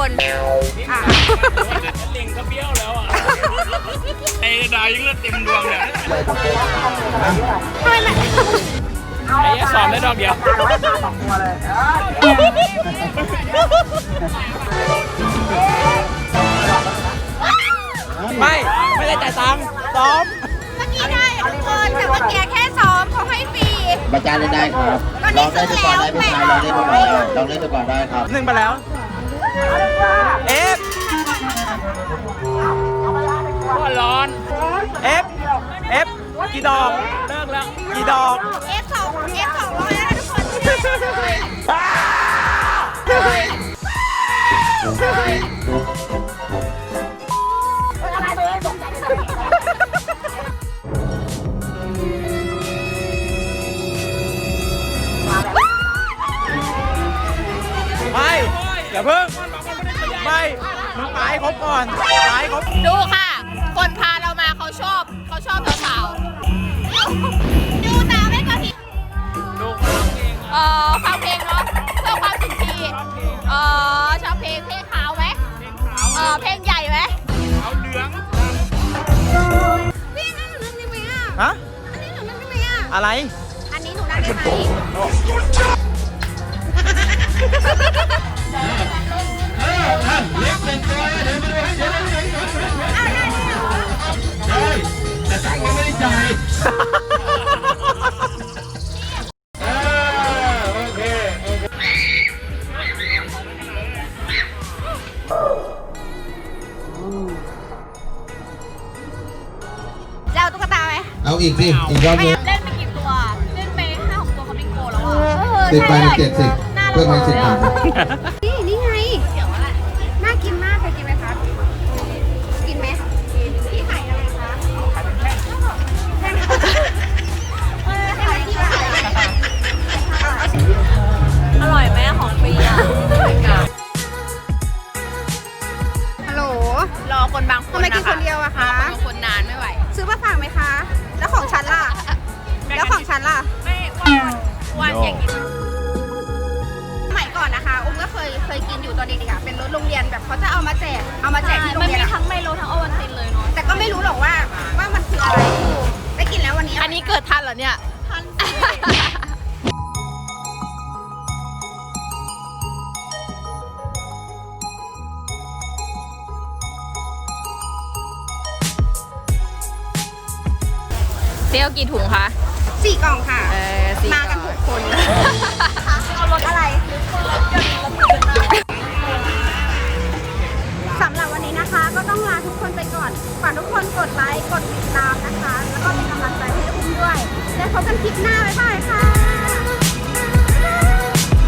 คนอะเล็งก็เบี้ยวแล้วอะไอ้ดาวยังเลือดเต็มดวงเลยทำไมมันไอ้เหี้ยสอนได้ดอกเดียวไม่ไม่ได้จ่ายตังค์ซ้อมเมื่อกี้ได้ทุกคนแต่เมื่อกี้แค่ซ้อมเขาให้ฟรีประจานเล่นได้ครับตอนลนี้องได้ดูก่อนได้พี่ชายลองเล่นดูก่อนได้ลองเล่นดูก่อนได้ครับหนึ่งไปแล้ว เอฟก็ร้อน เอฟเอฟกี่ดอกเลิกแล้ว กี่ดอกเอฟสองเอฟสองร้อยนะทุกคนไม่อย่าเพิ่ง ไม่มึงไปให้ครบก่อนไปให้ครบดูค่ะ คนพาเรามาเขาชอบเขาชอบสาวดูตาไม่กระพริบดูร้องเพลงๆเออฟังเพลงเนาะเพื่อความสุนทรีย์เออชอบเพลงเพลงขาวไหมเพลงขาวเออเพลงใหญ่ไหมขาวเหลืองพี่นั่งหนูนั่งได้ไหมอะฮะอันนี้หนูนั่งได้ไหมอะอะไร อันนี้หนูนั่งได้ไหม จะเอาตุ๊กตาไหมเอาอีกสิ อีกรอบนึงเล่นไปกี่ตัว เล่นไปห้าหกตัวเขาไม่โกแล้วอะสิบไปเป็นเจ็ดสิบเพื่อนไปสิบบาท รอคนบางคนทำไมกินคนเดียวอะคะ รอคนบางคนนานไม่ไหว ซื้อมาฝากไหมคะ แล้วของฉันล่ะ แล้วของฉันล่ะ ไม่วันวันอย่างนี้สมัยก่อนนะคะ อุ้มก็เคยเคยกินอยู่ตอนเด็กๆอะเป็นรถโรงเรียนแบบเขาจะเอามาแจก เอามาแจกที่โรงมันเรียนมีอะทั้งไมโลทั้งโอวัลตินเลยเนาะ แต่ก็ไม่รู้หรอกว่าว่ามันคืออะไรได้กินแล้ววันนี้อันนี้เกิดทันเหรอเนี่ย ทัน เตี้ยวกี่ถุงคะสี่กล่องค่ะ เออสี่มากันหกคน เอารถอะไรสำหรับวันนี้นะคะ ก็ต้องลาทุกคนไปก่อนฝากทุกคนกดไลค์ กดติดตามนะคะ แล้วก็เป็นกำลังใจให้อุ้มด้วย แล้วพบกันคลิปหน้าบ๊ายบายค่ะ